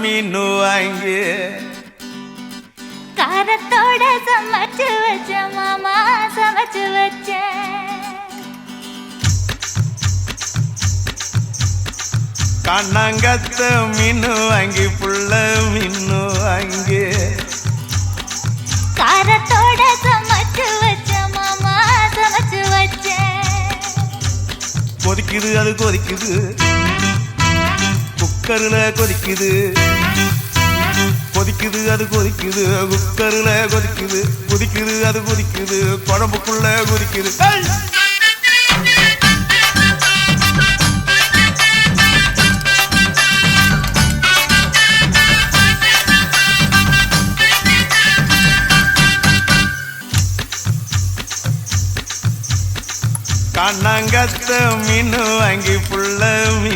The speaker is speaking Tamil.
மீனு வாங்கி காரத்தோட சமைச்சு வச்ச மாமா சமைச்சு வச்ச. கண்ணாங்கத்த மீனு வாங்கி புள்ள மீனு வாங்கி காரத்தோட சமைச்சு வச்ச மாமா சமைச்சு வச்ச. கொதிக்குது அது கொதிக்குது. குக்கரில் கொதிக்குது. கொதிக்குது அது கொதிக்குது. குக்கரில் கொதிக்குது. கொதிக்குது அது கொதிக்குது. குழம்புக்குள்ள கொதிக்குது. கண்ணாங்கத்த மீனு வாங்கி புள்ள மீன்